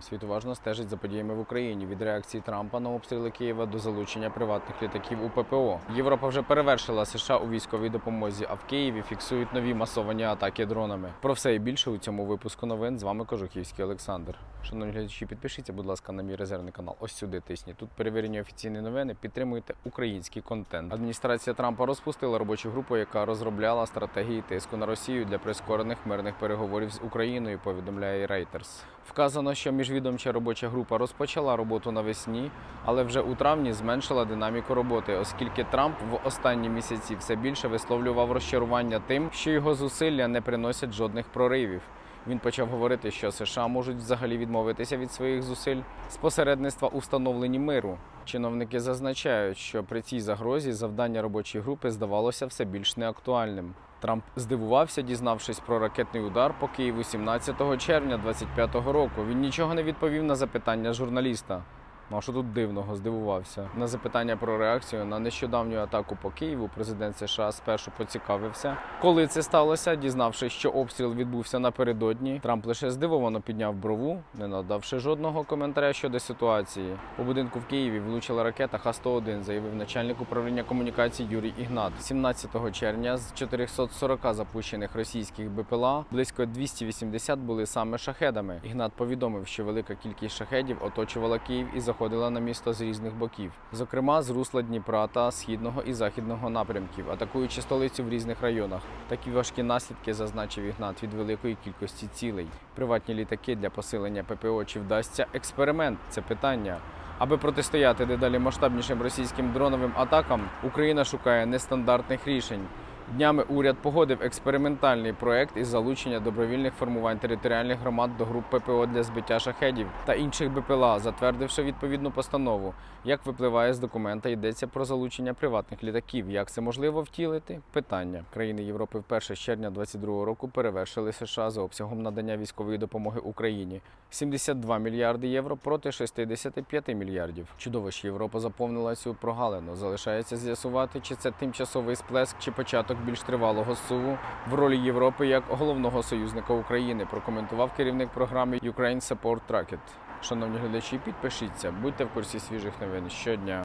Світ уважно стежить за подіями в Україні від реакції Трампа на обстріли Києва до залучення приватних літаків у ППО. Європа вже перевершила США у військовій допомозі, а в Києві фіксують нові масовані атаки дронами. Про все і більше у цьому випуску новин з вами Кожухівський Олександр. Шановні глядачі, підпишіться, будь ласка, на мій резервний канал. Ось сюди тисніть. Тут перевірені офіційні новини. Підтримуйте український контент. Адміністрація Трампа розпустила робочу групу, яка розробляла стратегії тиску на Росію для прискорених мирних переговорів з Україною. Повідомляє Reuters. Вказано, що міжвідомча робоча група розпочала роботу навесні, але вже у травні зменшила динаміку роботи, оскільки Трамп в останні місяці все більше висловлював розчарування тим, що його зусилля не приносять жодних проривів. Він почав говорити, що США можуть взагалі відмовитися від своїх зусиль з посередництва у встановленні миру. Чиновники зазначають, що при цій загрозі завдання робочої групи здавалося все більш неактуальним. Трамп здивувався, дізнавшись про ракетний удар по Києву 17 червня 2025 року. Він нічого не відповів на запитання журналіста. Ну а що тут дивного здивувався? На запитання про реакцію на нещодавню атаку по Києву президент США спершу поцікавився, коли це сталося, дізнавшись, що обстріл відбувся напередодні. Трамп лише здивовано підняв брову, не надавши жодного коментаря щодо ситуації. По будинку в Києві влучила ракета Х-101, заявив начальник управління комунікацій Юрій Ігнат. 17 червня з 440 запущених російських БПЛА близько 280 були саме шахедами. Ігнат повідомив, що велика кількість шахедів оточувала Київ і заходила на місто з різних боків, зокрема з русла Дніпра та східного і західного напрямків, атакуючи столицю в різних районах. Такі важкі наслідки зазначив Ігнат від великої кількості цілей. Приватні літаки для посилення ППО чи вдасться експеримент? Це питання. Аби протистояти дедалі масштабнішим російським дроновим атакам, Україна шукає нестандартних рішень. Днями уряд погодив експериментальний проект із залучення добровільних формувань територіальних громад до груп ППО для збиття шахедів та інших БПЛА, затвердивши відповідну постанову. Як випливає з документа, йдеться про залучення приватних літаків. Як це можливо втілити? Питання країни Європи вперше з червня 2022 року перевершили США за обсягом надання військової допомоги Україні 72 мільярди євро проти 65 мільярдів. Чудово, що Європа заповнила цю прогалину. Залишається з'ясувати, чи це тимчасовий сплеск, чи початок більш тривалого суву в ролі Європи як головного союзника України. Прокоментував керівник програми Ukraine Support Tracket. Шановні глядачі, підпишіться, будьте в курсі свіжих новин щодня.